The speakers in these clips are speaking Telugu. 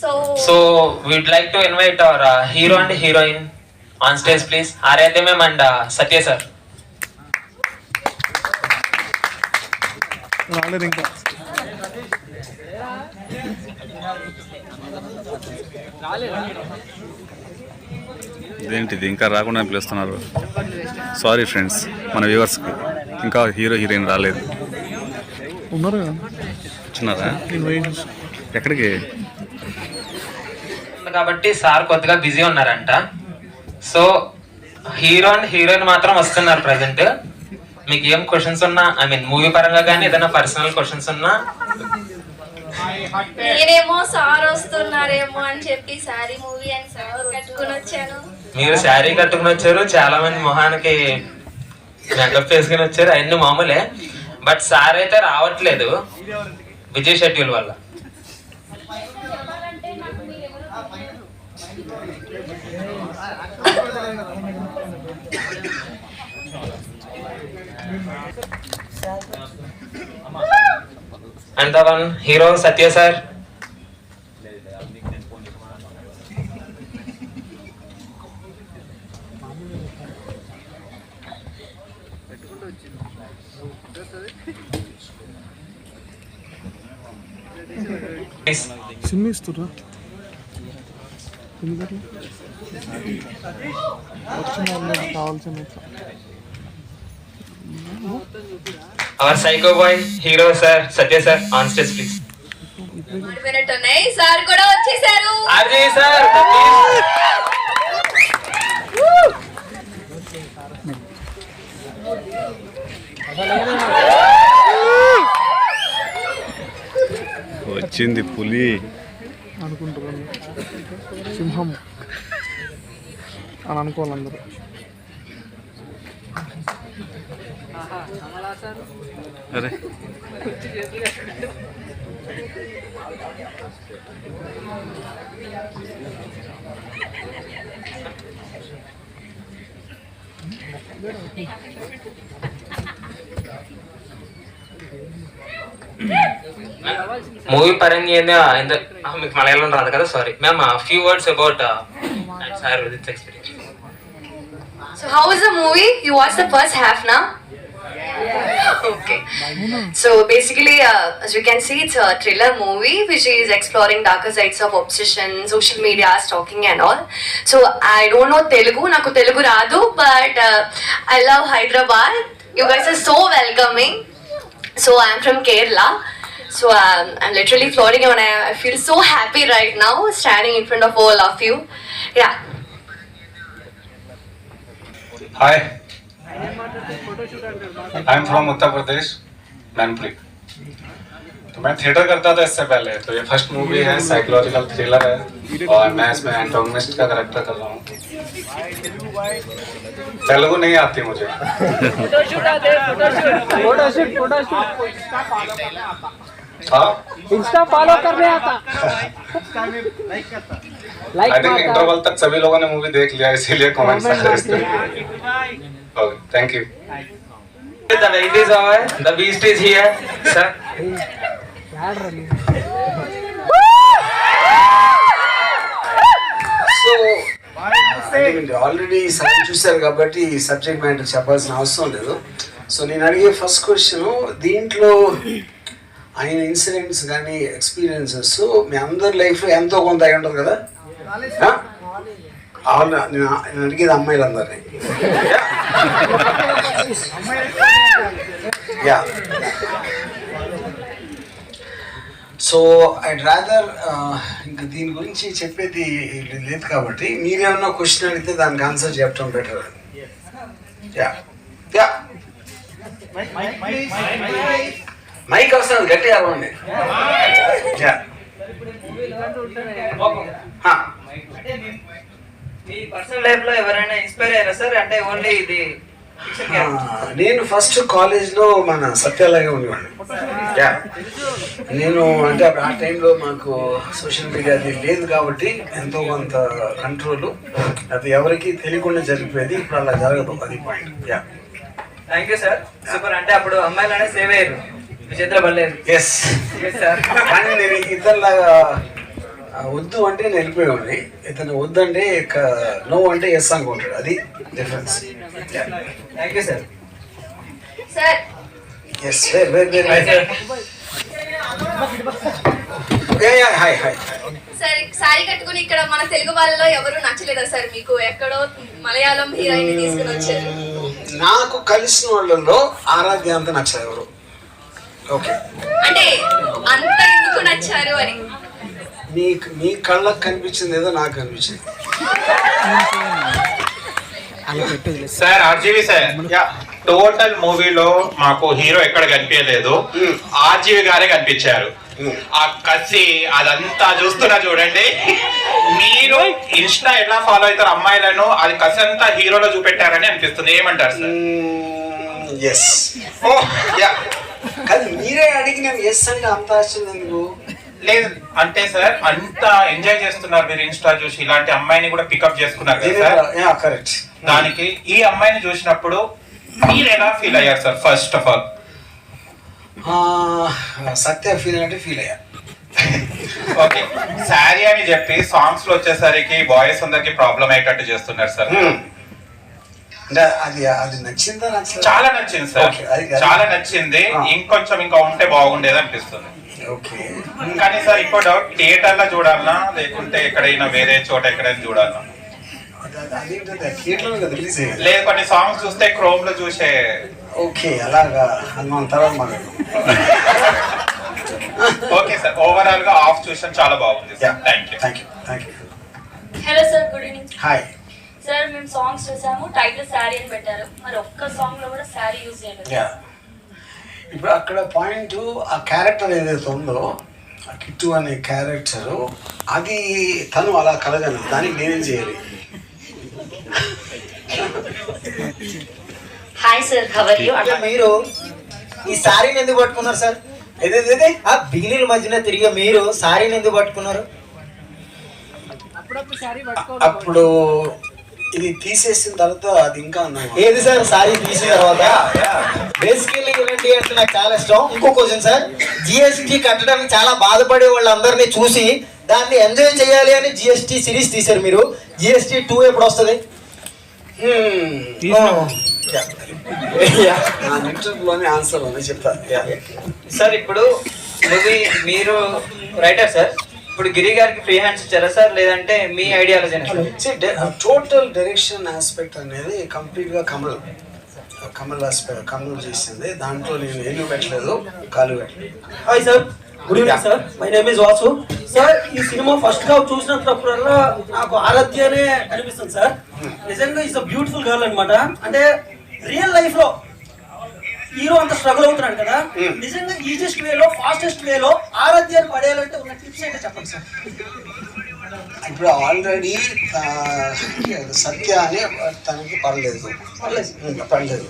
So so we'd like to invite our hero and heroine on stage please Aradhya ma'am and Satya sir రాలేదు ఇంకా ఇదేంటిది? ఇంకా రాకుండా పిలుస్తున్నారు. సారీ ఫ్రెండ్స్ మన వ్యూవర్స్కి ఇంకా హీరో హీరోయిన్ రాలేదు. ఉన్నారు కదా వచ్చినారా ఎక్కడికి కాబట్టి సార్ కొద్దిగా బిజీ ఉన్నారంట. సో హీరో అండ్ హీరోయిన్ మాత్రం వస్తున్నారు ప్రజెంట్. మీకు ఏం క్వశ్చన్స్ ఉన్నా ఐ మీన్ మూవీ పరంగా కానీ ఏదైనా పర్సనల్ క్వశ్చన్స్ ఉన్నా. నేనేమో సార్ వస్తున్నారేమో అని చెప్పి సారీ మూవీ అని సార్ కట్టుకుని వచ్చాను. మీరు శారీ కట్టుకుని వచ్చారు చాలా మంది మొహానికి మేకప్ వేసుకుని వచ్చారు అన్ని మామూలే. బట్ సార్ అయితే రావట్లేదు. విజయ్ షెడ్యూల్ వల్ల. And one hero Satya sir please SIM ఎందుకంటే our psycho boy hero sir Satya sir on stage please sir కూడా వచ్చేసారు. సార్ వచ్చింది పులి. అనుకుంటారు సింహం. అని అనుకోవాలి అందరూ అరే. మూవీ పరంగా ఏంది? మీకు మలయాళం రాదు కదా sorry ma'am few words about sir with experience So how was the movie? You watched the first half now? Okay. So basically, uh, as you can see, it's a thriller movie which is exploring darker sides of obsession, social media, stalking, and all. So I don't know Telugu, naku Telugu radu, but uh, I love Hyderabad. You guys are so welcoming. So I'm from Kerala. So um, I'm literally floating and I, I feel so happy right now standing in front of all of you. Yeah. Hi I am from Uttar Pradesh Mainpuri तो मैं थिएटर करता था इससे पहले तो ये फ़र्स्ट मूवी है साइकोलॉजिकल थ्रिलर है और मैं इसमें एंटोगनिस्ट का करेक्टर कर रहा हूँ। तेलुगु नहीं आती मुझे। हाँ? इंस्टा फॉलो करने आता। आई थिंक इंटरवल तक सभी लोगों ने मूवी देख लिया इसीलिए कमेंट्स आ रहे थे okay thank you The wait is over. The beast is here. Sir. So అంటే మీరు ఆల్రెడీ సగం చూశారు కాబట్టి ఈ సబ్జెక్ట్ మ్యాటర్ చెప్పాల్సిన అవసరం లేదు సో నేను అడిగే ఫస్ట్ క్వశ్చన్ దీంట్లో ఆయన ఇన్సిడెంట్స్ కానీ ఎక్స్పీరియన్సెస్ మీ అందరి లైఫ్లో ఎంతో కొంత అయి ఉంటుంది కదా ఆ? అవును? నేను అడిగేది అమ్మాయిలు యా. సో ఐడ్ రాదర్ ఇంకా దీని గురించి చెప్పేది లేదు కాబట్టి మీరేమన్నా క్వశ్చన్ అడిగితే దానికి ఆన్సర్ చెప్పడం బెటర్ యా. యా. మైక్ వస్తుంది గట్టిగా అరవండి. యా. హా. మీ పర్సనల్ లైఫ్లో ఎవరైనా ఇన్స్పైర్ అయ్యారా సార్? అంటే ఓన్లీ ఇది. నేను ఫస్ట్ కాలేజ్లో మన సత్యాలగా ఉండేవాడిని. నేను అంటే అప్పుడు ఆ టైంలో మాకు సోషల్ మీడియా అది లేదు కాబట్టి ఎంతో కొంత కంట్రోల్ అది ఎవరికి తెలియకుండా జరిగిపోయేది. ఇప్పుడు అలా జరగదు. అది point yeah thank you sir super అంటే అప్పుడు అమ్మాయిలు అనేది సేవ్ అయ్యారు. మీ చేతిలో పడలేదు ఎస్ sir. కానీ నేను ఇద్దరిలాగా వద్దు అంటే నేను వెళ్ళిపోయేవాడిని ఇతను వద్దంటే నో అంటే ఎస్ అనుకుంటాడు. అది difference thank you sir sir yes very very very hi hi sir sari కట్టుకుని ఇక్కడ మన తెలుగు వాళ్ళలో ఎవరు నచ్చలేదా సార్ మీకు ఎక్కడో మలయాళం హీరోయిన్ తీసుకుని వచ్చారు. నాకు కలిసిన వాళ్ళలో ఆరాధ్య అంత నచ్చదు ఎవరు. ఓకే అంటే అంత ఎందుకు నచ్చారు అని? మీ మీ కళ్ళకు కనిపించింది ఏదో నాకు కనిపించింది. సార్. ఆర్జీవి సార్ టోటల్ మూవీలో మాకు హీరో ఎక్కడ కనిపించలేదు. ఆర్జీవి గారే కనిపించారు. ఆ కసి అదంతా చూస్తున్నా చూడండి. మీరు ఇన్స్టా ఎలా ఫాలో అవుతారు అమ్మాయిలను? అది కసి అంతా హీరోలో చూపెట్టారని అనిపిస్తుంది. ఏమంటారు సార్? ఎస్ ఓ, యా. కానీ మీరే అడిగి నేను ఎస్ అంటే అంత ఆశ్చర్యం ఎందుకు? లేదు అంటే సార్ అంత ఎంజాయ్ చేస్తున్నారు మీరు ఇన్స్టా చూసి. ఇలాంటి అమ్మాయిని కూడా పికప్ చేసుకున్నారు కదా సార్. కరెక్ట్ దానికి ఈ అమ్మాయిని చూసినప్పుడు మీరు ఎలా ఫీల్ అయ్యారు sir first of all Satya feel అంటే ఫీల్ అయ్యా. ఓకే శారీ అని చెప్పి సాంగ్స్లో వచ్చేసరికి బాయ్స్ అందరికి ప్రాబ్లం అయ్యేటట్టు చేస్తున్నారు సార్. అంటే అది అది నచ్చిందా? చాలా నచ్చింది సార్. చాలా నచ్చింది. ఇంకొంచెం ఇంకా ఉంటే బాగుండేది అనిపిస్తుంది. కానీ సార్ ఇంకో డౌట్ థియేటర్లో చూడాలనా? లేకుంటే ఎక్కడైనా వేరే చోట ఎక్కడైనా చూడాలనా? అది- అదేంటది థియేటర్లో కదా రిలీజ్ అయ్యేది. లేదు కొన్ని సాంగ్స్ చూస్తే క్రోమ్లో చూసే ఓకే అలాగా. మన తర్వాత మాట్లాడు ఓకే సార్ ఓవరాల్గా ఆఫ్ చూసాం చాలా బాగుంది sir. Thank you thank you thank you hello sir good evening hi sir మేము సాంగ్స్ చూసాము. టైటిల్ శారీ అని పెట్టారు. మరి ఒక్క సాంగ్లో కూడా శారీ యూజ్ చేయలేదు. యా ఇప్పుడు అక్కడ పాయింట్ ఆ క్యారెక్టర్ ఏదైతే ఉందో ఆ కిట్టు అనే క్యారెక్టర్ అది తను అలా కలగను దానికి నేనేం చేయాలి? హాయ్ సార్ యూ మీరు ఈ సారీని ఎందుకు పట్టుకున్నారు సార్ ఏదేదే ఆ బిగినీల మధ్యన తిరిగే మీరు సారీని ఎందుకు పట్టుకున్నారు? అప్పుడు ఇది తీసేసిన తర్వాత అది ఇంకా ఏది సార్? సారీ తీసిన తర్వాత? బేసికల్లీ ఇలాంటి అంటే నాకు చాలా ఇష్టం. ఇంకో క్వశ్చన్ సార్. జిఎస్టీ కట్టడానికి చాలా బాధపడే వాళ్ళందరినీ చూసి దాన్ని ఎంజాయ్ చేయాలి అని జిఎస్టీ సిరీస్ తీశారు మీరు. జిఎస్టీ టూ ఎప్పుడు వస్తుంది? నా ఇంటర్వ్యూలోనే ఆన్సర్ ఉంది చెప్తా. యా సార్ ఇప్పుడు మీరు రైటర్ సార్ ఇప్పుడు గిరి గారికి ఫ్రీ హ్యాండ్స్ ఇచ్చారా సార్ లేదంటే మీ ఐడియాలజీ టోటల్ డైరెక్షన్ ఆస్పెక్ట్ అనేది కంప్లీట్గా కమల్ కమల్ ఆస్పెక్ట్ కమల్ చేసింది. దాంట్లో నేను ఏలు పెట్టలేదు కాలు పెట్టలేదు. Hi sir good evening sir my name is Vasu sir ఈ సినిమా ఫస్ట్గా చూసినప్పుడల్లా నాకు ఆరాధ్యనే అనిపిస్తుంది సార్ నిజంగా ఇస్ అ బ్యూటిఫుల్ గర్ల్ అన్నమాట. అంటే రియల్ లైఫ్లో హీరో అంత స్ట్రగుల్ అవుతున్నాడు కదా. నిజంగా ఈజియెస్ట్ వేలో ఫాస్టెస్ట్ వేలో ఆరాధ్యాన్ని పడేయాలంటే ఉన్న టిప్స్ ఏంటో చెప్పండి సార్. ఇప్పుడు ఆల్రెడీ సత్య అని తనకి పడలేదు. పడలేదు.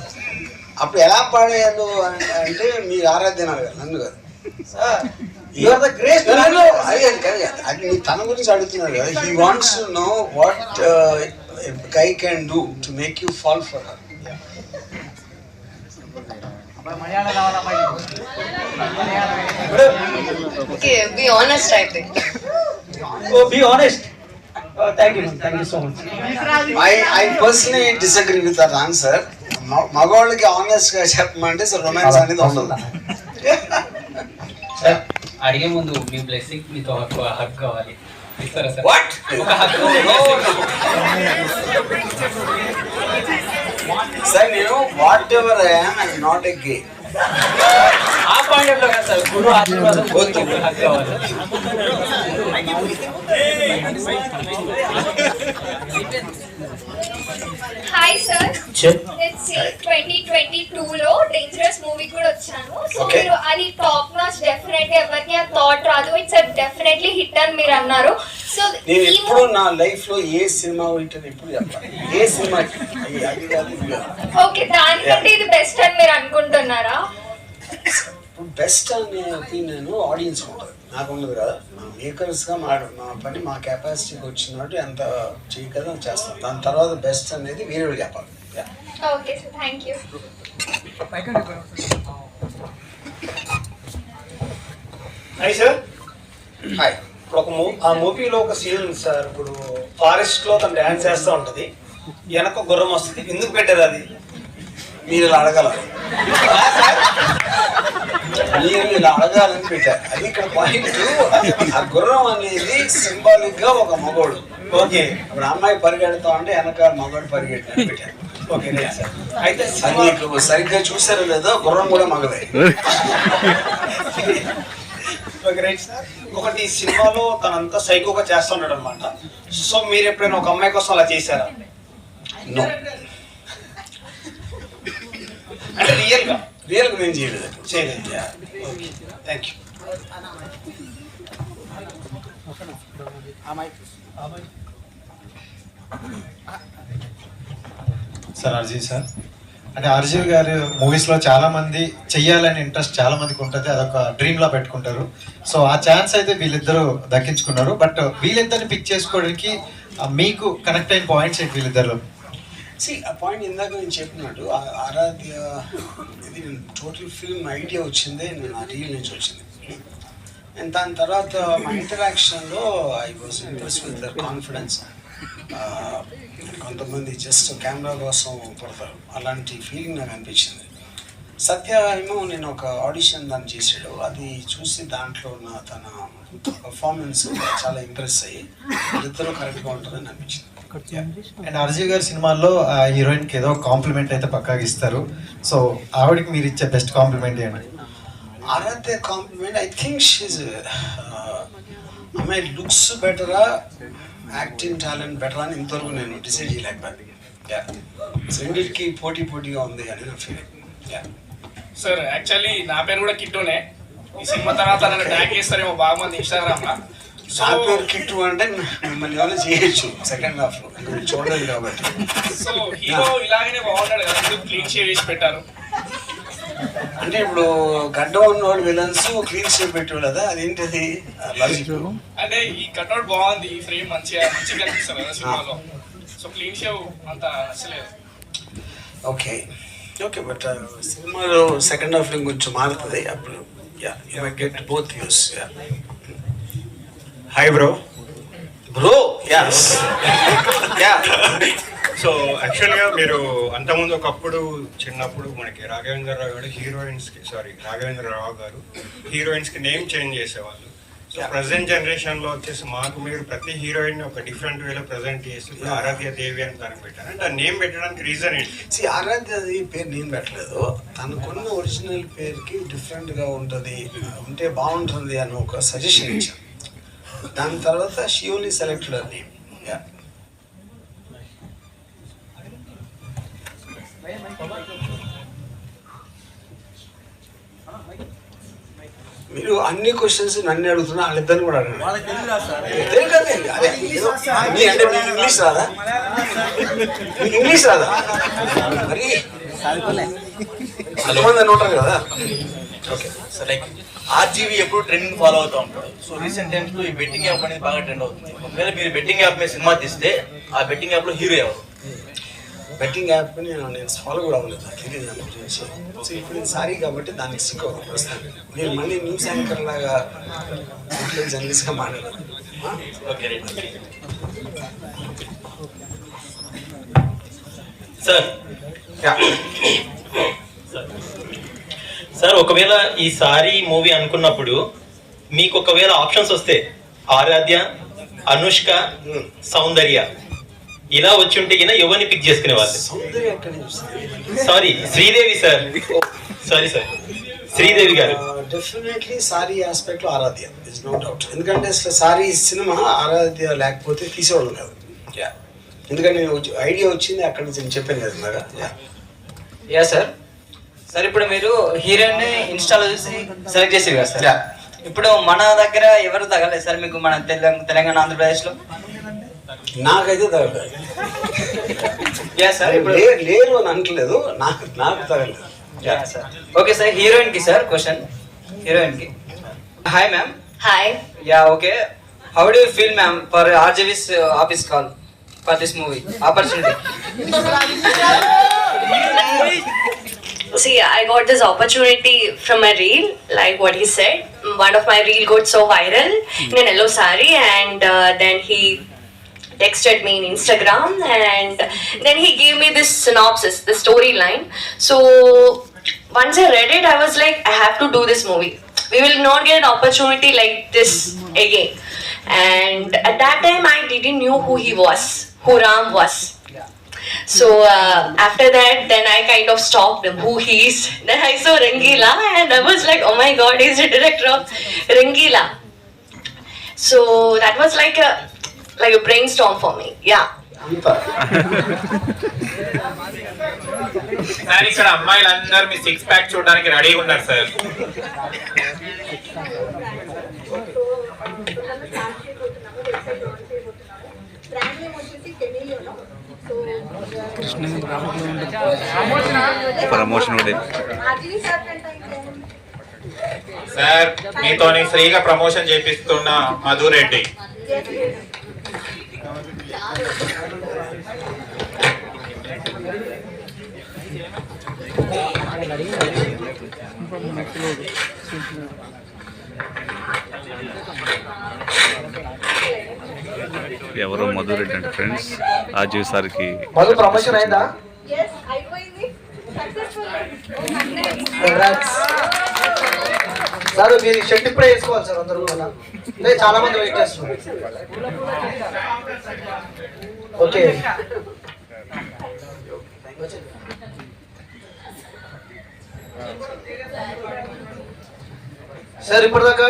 అప్పుడు ఎలా పడేయాలో అన్- అంటే మీరు ఆరాధ్యన నన్ను కాదు. అది తన గురించి అడుగుతున్నారు కదా. He wants know what guy can do to make you fall for her Okay, be honest, I think. Oh be honest thank you thank you so much I I personally disagree with that answer మగవాళ్ళకి ఆనెస్ట్గా చెప్పమంటే రొమాన్స్ అనేది ఉండదు. సార్ అడిగే ముందు మీ బ్లెస్సింగ్ మీతో ఒక హక్ కావాలి. ఇస్తారా సార్? వాట్ ఒక హక్ సార్ నేను whatever I'm I not a gay ఆ పాయింట్లో కదా సార్ గురు ఆశీర్వాదం కావాలి hi sir twenty twenty two లో డేంజరస్ మూవీ కూడా వచ్చాను. సో. మీరు అది టాప్ నాచ్ డెఫినెట్ ఎవరికి ఆ థాట్ రాదు. ఇట్స్ డెఫినెట్లీ హిట్ అని మీరు అన్నారు. సో నేను ఎప్పుడు నా లైఫ్లో ఏ సినిమా ఉంటుంది ఎప్పుడు చెప్పాలి ఏ సినిమా? ఓకే దానికంటే ఇది బెస్ట్ అని మీరు అనుకుంటున్నారా? బెస్ట్ అనే ఒపీనియన్ ఆడియన్స్ ఉంటుంది. నాకు ఉండదు కదా. మా మేకర్స్గా మా మా పని మా కెపాసిటీకి వచ్చినట్టు ఎంత చేయగలం చేస్తాం. దాని తర్వాత బెస్ట్ అనేది వేరే చెప్పాలి. Yeah. Okay sir thank you. Hi sir. Hi. ఇప్పుడు ఒక మూ ఆ మూవీలో ఒక సీన్ ఉంది సార్. ఇప్పుడు ఫారెస్ట్లో తను డాన్స్ చేస్తూ ఉంటది. వెనక గుర్రం వస్తుంది. ఎందుకు పెట్టారు అది? మీరు ఇలా అడగలరు మీరు ఇలా అడగాలని పెట్టారు అది ఇక్కడ పాయింట్ ఆ గుర్రం అనేది సింబాలిక్గా ఒక మగోడు. ఓకే ఇప్పుడు అమ్మాయి పరిగెడతా ఉంటే వెనక మగోడు పరిగెట్టినట్టు పెట్టారు ఓకే అయితే మీకు సరిగ్గా చూసారో లేదో గుర్రం కూడా మగదే ఓకే రైట్ సార్ ఒకటి సినిమాలో తనంతా సైకోగా చేస్తున్నాడు అనమాట సో మీరు ఎప్పుడైనా ఒక అమ్మాయి కోసం అలా చేశారా? నో అంటే రియల్ గా రియల్గా నేను చేయలేదు చేయలేదు thank you sir RGV sir అంటే అర్జీవ్ గారు మూవీస్లో చాలా మంది చెయ్యాలని ఇంట్రెస్ట్ చాలా మందికి ఉంటుంది. అదొక డ్రీమ్ లా పెట్టుకుంటారు. సో ఆ ఛాన్స్ అయితే వీళ్ళిద్దరూ దక్కించుకున్నారు. బట్ వీళ్ళిద్దరిని పిక్ చేసుకోవడానికి మీకు కనెక్ట్ అయిన పాయింట్స్ ఏంటి వీళ్ళిద్దరు సి ఆ పాయింట్ ఇందాక నేను చెప్పినట్టు ఆరాధ్య ఇది టోటల్ ఫిల్మ్ ఐడియా వచ్చిందే నేను ఆ రీల్ నుంచి వచ్చింది. అండ్ దాని తర్వాత మా ఇంటరాక్షన్లో I was impress with their confidence కొంతమంది జస్ట్ కెమెరా కోసం పడతారు అలాంటి ఫీలింగ్ నాకు అనిపించింది. సత్య ఏమో నేను ఒక ఆడిషన్ దాన్ని చేసాడు అది చూసి దాంట్లో ఉన్న తన పర్ఫార్మెన్స్ చాలా ఇంప్రెస్ అయ్యి ఇద్దరు కరెక్ట్గా ఉంటుందని అనిపించింది. అండ్ అర్జీవ్ గారి సినిమాల్లో ఆ హీరోయిన్కి ఏదో కాంప్లిమెంట్ అయితే పక్కాగా ఇస్తారు. సో ఆవిడకి మీరు ఇచ్చే బెస్ట్ కాంప్లిమెంట్ ఏంటి Aradhya compliment I think she's అమ్మాయి లుక్స్ బెటరా యాక్టింగ్ టాలెంట్ బెటరా అని ఇంతవరకు నేను డిసైడ్ చేయలేకపోయాను. So, రెండింటికి పోటీ పోటీగా ఉంది అని నా ఫీలింగ్ సార్ యాక్చువల్లీ నా పేరు కూడా కిట్టునే. ఈ సినిమా తర్వాత నన్ను ట్యాగ్ చేస్తారేమో బాగా మంది ఇన్స్టాగ్రామ్ లో సో నా పేరు కిట్టు అంటే మిమ్మల్ని ఏమైనా చేయొచ్చు సెకండ్ హాఫ్లో. చూడలేదు కాబట్టి. సో హీరో ఇలాగనే బాగున్నాడు కదా ఎందుకు క్లీన్ షేవ్ చేసి పెట్టారు? అంటే ఇప్పుడు గడ్డ ఉన్నవాడు విలన్స్ క్లీన్ షేప్ పెట్టాడు కదా అదేంటిది? అంటే ఈ కట్అవుట్ బాగుంది ఈ ఫ్రేమ్ మంచిగా మంచిగా కనిపిస్తుంది కదా సినిమాలో. సో క్లీన్ షేవ్ అంత నచ్చలేదు. ఓకే. ఓకే బట్ సినిమాలో సెకండ్ హాఫ్ కొంచెం మారుతుంది. అప్పుడు yeah you get both uses yeah hi bro bro yes yeah so యాక్చువల్గా మీరు అంతకుముందు ఒకప్పుడు చిన్నప్పుడు మనకి రాఘవేంద్రరావు గారు హీరోయిన్స్కి సారీ రాఘవేంద్రరావు గారు హీరోయిన్స్కి నేమ్ చేంజ్ చేసేవాళ్ళు. సో ప్రజెంట్ జనరేషన్లో వచ్చేసి మాకు మీరు ప్రతి హీరోయిన్ ఒక డిఫరెంట్ వేలో ప్రజెంట్ చేసి ఆరాధ్య దేవి అని దానికి పెట్టారు. అంటే ఆ నేమ్ పెట్టడానికి రీజన్ ఏంటి? సి ఆరాధ్యది పేరు నేను పెట్టలేదు. తనకున్న ఒరిజినల్ పేరుకి డిఫరెంట్గా ఉంటుంది ఉంటే బాగుంటుంది అని ఒక సజెషన్ ఇచ్చాను దాని తర్వాత she only selected her name మీరు అన్ని క్వశ్చన్స్ నన్ను అడుగుతున్నా వాళ్ళిద్దరిని కూడా అడగండి. అంటే మీకు ఇంగ్లీష్ రాదా? మీకు ఇంగ్లీష్ రాదా? మరి అంతమంది అని ఉంటారు కదా. ఓకే సో లైక్ ఆర్జీవీ ఎప్పుడు ట్రెండ్ ఫాలో అవుతూ ఉంటాడు. సో రీసెంట్ టైమ్స్లో ఈ బెట్టింగ్ యాప్ అనేది బాగా ట్రెండ్ అవుతుంది. ఒకవేళ మీరు బెట్టింగ్ యాప్ మీద సినిమా తీస్తే ఆ బెట్టింగ్ యాప్లో హీరో ఎవరు? బెట్టింగ్ యాప్ నేను నేను ఫాలో కూడా అవ్వలేదు. నాకు తెలియదు దాని గురించి. సో ఇప్పుడు సారీ కాబట్టి దానికి సిక్ అవ్వదు ప్రస్తుతానికి నేను మళ్ళీ న్యూస్ యాంకర్ లాగా జర్నలిస్ట్గా మాట్లాడాను ఓకే సార్ సార్ ఒకవేళ ఈ సారీ మూవీ అనుకున్నప్పుడు మీకు ఒకవేళ ఆప్షన్స్ వస్తే ఆరాధ్య అనుష్క సౌందర్య ఇలా వచ్చి ఉంటే గిన ఎవరిని పిక్ చేసుకునే వాళ్ళు? Sorry Sridevi sir. Sorry sir. Sridevi garu. Definitely sari ఆస్పెక్ట్లో Aaradhya is no doubt ఎందుకంటే అసలు సారీ సినిమా ఆరాధ్య లేకపోతే తీసేవాళ్ళం కాదు. యా ఎందుకంటే నేను ఐడియా వచ్చింది అక్కడ నుంచి నేను చెప్పాను కదా యా సార్ సార్ ఇప్పుడు మీరు హీరోయిన్ ఇన్స్టాలో చూసి సెలెక్ట్ కదా సార్. ఇప్పుడు మన దగ్గర ఎవరు తగలేదు సార్ మీకు మన తెలంగాణ తెలంగాణ ఆంధ్రప్రదేశ్లో నాకైతే తగలేదు. యా సార్ ఇప్పుడు లేరు అని అంటలేదు నాకు నాకు తగలేదు. యా. సార్. ఓకే సార్ హీరోయిన్కి సార్ క్వశ్చన్ హీరోయిన్కి hi ma'am hi yeah okay. How do you feel ma'am for RGV's office call for this movie opportunity See, I got this opportunity from a reel, like what he said. One of my reel got so viral in an yellow sari, and uh, then he texted me in Instagram, and then he gave me this synopsis, the storyline. So once I read it, I was like, I have to do this movie. We will not get an opportunity like this again. And at that time, I didn't know who he was, who Ram was. So uh, after that, then I kind of stalked him, who he is. Then I saw Rangila, and I was like, oh my god, he's the director of Rangila. So that was like a like a brainstorm for me. Yeah. Sir ఇక్కడ అమ్మాయిలందరూ మీ సిక్స్ ప్యాక్ చూడడానికి రెడీగా ఉన్నారు సార్ ప్రమోషన్ సార్ మీతోని ఫ్రీగా ప్రమోషన్ చేపిస్తున్న మధురెడ్డి ఎవరో మధురెడ్డి అంటే ఫ్రెండ్స్ ఆజీవ్ సార్కి మధు ప్రమోషన్ అయిందా? సార్ మీరు షర్ట్ ఇప్పుడే వేసుకోవాలి సార్ అందరూ కూడా. లేదు చాలా మంది వెయిట్ చేస్తున్నారు. ఓకే. సార్ ఇప్పటిదాకా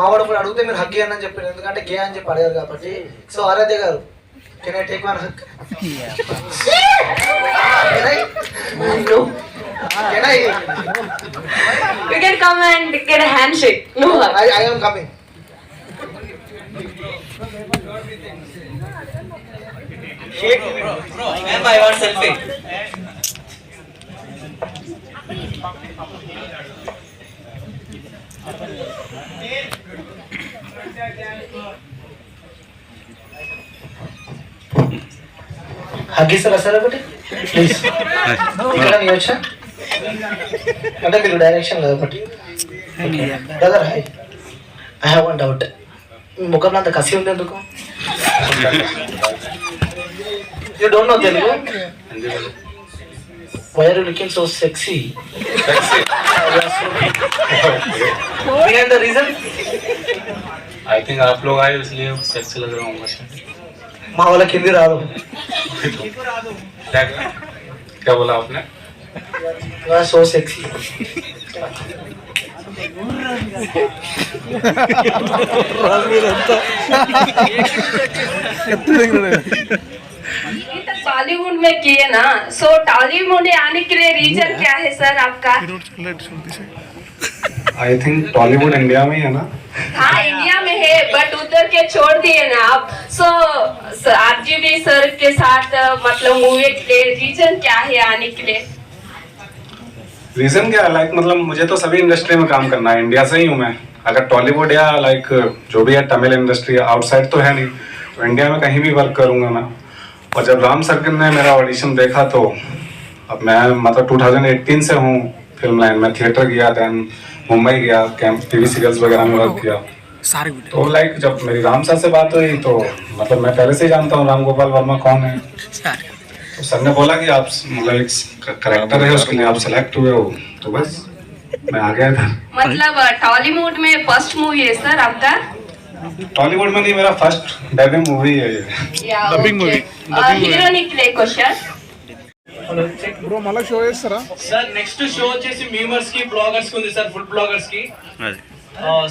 మా వాడు కూడా అడిగితే మీరు హగ్ అని చెప్పారు ఎందుకంటే గే అని చెప్పి అడిగారు కాబట్టి సో ఆరాధ్య గారు can I take one hug can I can I You can come and get a handshake. No. I, I am coming. Ma'am, I want selfie. హగ్గిస్తారా సార్ ఒకటి ప్లీజ్ ఇక్కడ నీ వచ్చా అంటే మీరు డైరెక్షన్ కదా ఒకటి brother hi I have one doubt ముఖంలో అంత కసి ఉంది ఎందుకు you don't know Telugu why are you looking so sexy the reason I think आप लोग आए इसलिए सेक्स लग रहा हूँ मुझे माँ वाला हिंदी रहा क्या बोला आपने? मैं सो सेक्सी बॉलीवुड में किए ना। सो टॉलीवुड में आने के लिए रीजन क्या है सर आपका? आई थिंक टॉलीवुड इंडिया में है ना। हाँ इंडिया में है बट उधर के छोड़ दिए ना आप। सो आरजीबी सर के साथ मतलब मूवी के लिए रीजन क्या है आने के लिए? रीजन क्या? है लाइक मतलब मुझे तो सभी इंडस्ट्री में काम करना है। इंडिया से ही हूँ मैं। अगर टॉलीवुड या लाइक जो भी है तमिल इंडस्ट्री आउटसाइड तो है नहीं। तो इंडिया में कहीं भी वर्क करूँगा मैं। और जब राम सर्किल ने मेरा ऑडिशन देखा तो अब मैं मतलब 2018 से हूँ। फ़िल्म लाइन में थिएटर गया देन मुंबई गया कैंप टीवी सीरियल्स वगैरह में वर्क किया। तो लाइक जब मेरी राम सर से बात हुई तो मतलब मैं पहले से ही जानता हूँ राम गोपाल वर्मा कौन है। तो सर ने बोला कि आप मतलब एक करेक्टर है उसके लिए आप सेलेक्ट हुए हो। तो बस मैं आ गया था मतलब टॉलीवुड में फ़र्स्ट मूवी है सर आपका? टॉलीवुड में नहीं मेरा फ़र्स्ट डेब्यू मूवी है ये। या Dubbing movie. Dubbing movie. Heroine के लिए क्वेश्चन బ్రో మళ్ళీ షో చేస్తారా? సార్ నెక్స్ట్ షో వచ్చేసి మీమర్స్కి బ్లాగర్స్కి ఉంది సార్ ఫుడ్ బ్లాగర్స్కి.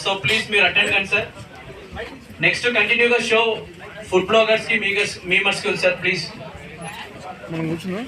సో ప్లీజ్ మీరు అటెండ్ కండి సార్ నెక్స్ట్ కంటిన్యూగా షో ఫుడ్ బ్లాగర్స్కి మీమర్స్కి ఉంది సార్ ప్లీజ్ మనం కూర్చుందా.